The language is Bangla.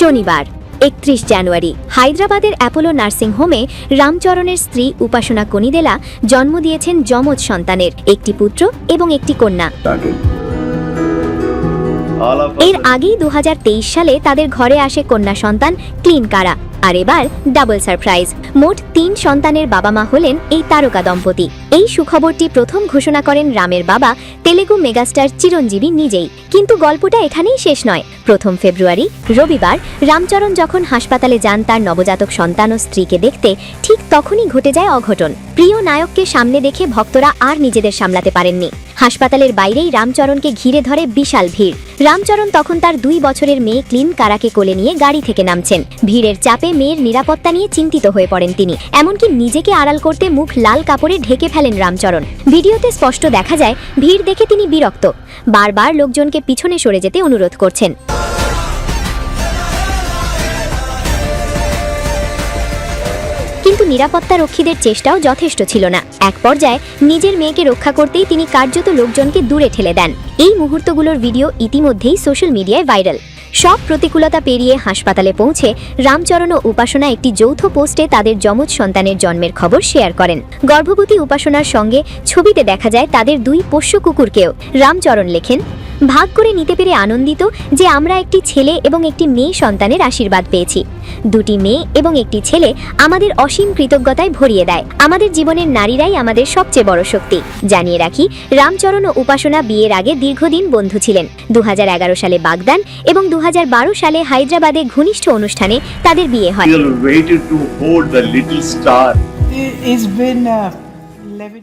শনিবার একত্রিশ জানুয়ারি। হায়দ্রাবাদের অ্যাপোলো নার্সিং হোমে রামচরণের স্ত্রী উপাসনা কনিদেলা জন্ম দিয়েছেন যমজ সন্তানের একটি পুত্র এবং একটি কন্যা। এর আগেই দু হাজার তেইশ সালে তাদের ঘরে আসে কন্যা সন্তান ক্লিন কারা আর এবার ডাবল সারপ্রাইজ মোট তিন সন্তানের বাবা মা হলেন এই তারকা দম্পতি। এই সুখবরটি প্রথম ঘোষণা করেন রামের বাবা, তেলেগু মেগাস্টার চিরঞ্জীবী নিজেই। কিন্তু গল্পটা এখানেই শেষ নয়। প্রথম ফেব্রুয়ারি, রবিবার, রামচরণ যখন হাসপাতালে যান তার নবজাতক সন্তান ও স্ত্রীকে দেখতে, ঠিক তখনই ঘটে যায় অঘটন। প্রিয় নায়ককে সামনে দেখে ভক্তরা আর নিজেদের সামলাতে পারেননি। হাসপাতালের বাইরেই রামচরণকে ঘিরে ধরে বিশাল ভিড়। রামচরণ তখন তার দুই বছরের মেয়ে ক্লিন কারাকে কোলে নিয়ে গাড়ি থেকে নামছেন। ভিড়ের চাপে মেয়ের নিরাপত্তা নিয়ে চিন্তিত হয়ে পড়েন তিনি। এমনকি নিজেকে আড়াল করতে মুখ লাল কাপড়ে ঢেকে ফেলেন রামচরণ। ভিডিওতে স্পষ্ট দেখা যায়, ভিড় দেখে তিনি বিরক্ত। বারবার লোকজনকে পিছনে সরে যেতে অনুরোধ করছেন। কিন্তু নিরাপত্তা রক্ষীদের চেষ্টাও যথেষ্ট ছিল না। এক পর্যায়ে নিজের মেয়েকে রক্ষা করতেই তিনি কার্যত লোকজনকে দূরে ঠেলে দেন। এই মুহূর্তগুলোর ভিডিও ইতিমধ্যেই সোশ্যাল মিডিয়ায় ভাইরাল। সব প্রতিকূলতা পেরিয়ে হাসপাতালে পৌঁছে রামচরণ ও উপাসনা একটি যৌথ পোস্টে তাদের যমজ সন্তানের জন্মের খবর শেয়ার করেন। গর্ভবতী উপাসনার সঙ্গে ছবিতে দেখা যায় তাদের দুই পোষ্য কুকুরকেও। রামচরণ লেখেন, ভাগ করে নিতে পেরে আনন্দিত যে আমরা একটি ছেলে এবং একটি মেয়ে সন্তানের আশীর্বাদ পেয়েছি। দুটি মেয়ে এবং একটি ছেলে আমাদের অসীম কৃতজ্ঞতায় ভরিয়ে দেয়। আমাদের জীবনের নারীরাই আমাদের সবচেয়ে বড় শক্তি। জানিয়ে রাখি রামচরণ ও উপাসনা বিয়ের আগে দীর্ঘদিন বন্ধু ছিলেন। দু হাজার এগারো সালে বাগদান এবং দু হাজার বারো সালে হায়দ্রাবাদে ঘনিষ্ঠ অনুষ্ঠানে তাদের বিয়ে হয়। It's been uh, 11